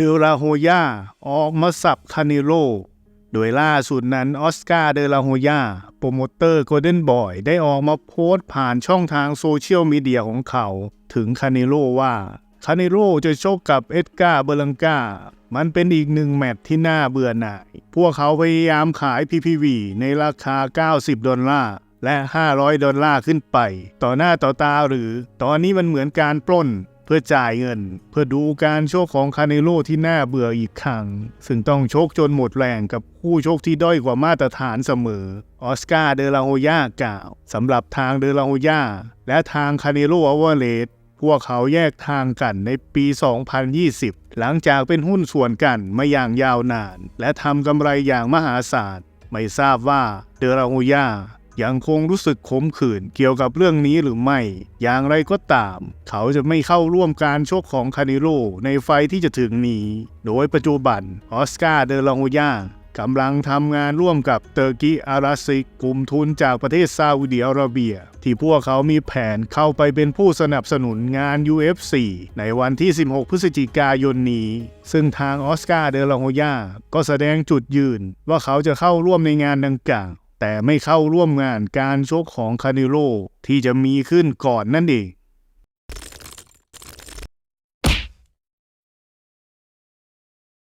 เดลาโฮยาออกมาสับคาเนโล โดยล่าสุดนั้นออสการ์เดลาโฮยาโปรโมเตอร์โกลเด้นบอยได้ออกมาโพสต์ผ่านช่องทางโซเชียลมีเดียของเขา ถึงคาเนโลว่าคาเนโลจะชกกับเอ็ดการ์เบลังกา มันเป็นอีกหนึ่งแมตช์ที่น่าเบื่อหน่าย พวกเขาพยายามขาย PPV ในราคา 90 ดอลลาร์ และ 500 ดอลลาร์ขึ้นไป ต่อหน้าต่อตาหรือ ตอนนี้มันเหมือนการปล้น เพื่อจ่ายเงิน เพื่อดูการโชคของคาเนโลที่น่าเบื่ออีกครั้ง ซึ่งต้องโชคจนหมดแรงกับคู่โชคที่ด้อยกว่ามาตรฐานเสมอ ออสการ์เดลาโฮยากล่าวสำหรับทางเดลาโฮยาและทางคาเนโลอเวอร์เลสพวกเขาแยกทางกันในปี 2020 หลังจากเป็นหุ้นส่วนกันมาอย่างยาวนาน และทำกำไรอย่างมหาศาล ไม่ทราบว่าเดลาโฮยา ยังคงรู้สึกขมขื่นเกี่ยวกับเรื่องนี้หรือไม่ อย่างไรก็ตาม เขาจะไม่เข้าร่วมการชกของคานิโรในไฟที่จะถึงนี้ โดยปัจจุบันออสการ์เดลองโยากำลังทำงานร่วมกับเตอร์กิอาราซิกกลุ่มทุนจากประเทศซาอุดิอาระเบีย ที่พวกเขามีแผนเข้าไปเป็นผู้สนับสนุนงาน UFC ในวันที่ 16 พฤศจิกายนนี้ ซึ่งทางออสการ์เดลองโยาก็แสดงจุดยืนว่าเขาจะเข้าร่วมในงานดังกล่าว แต่ไม่เข้าร่วมงานการชกของคาเนโลที่จะมีขึ้นก่อนนั่นเอง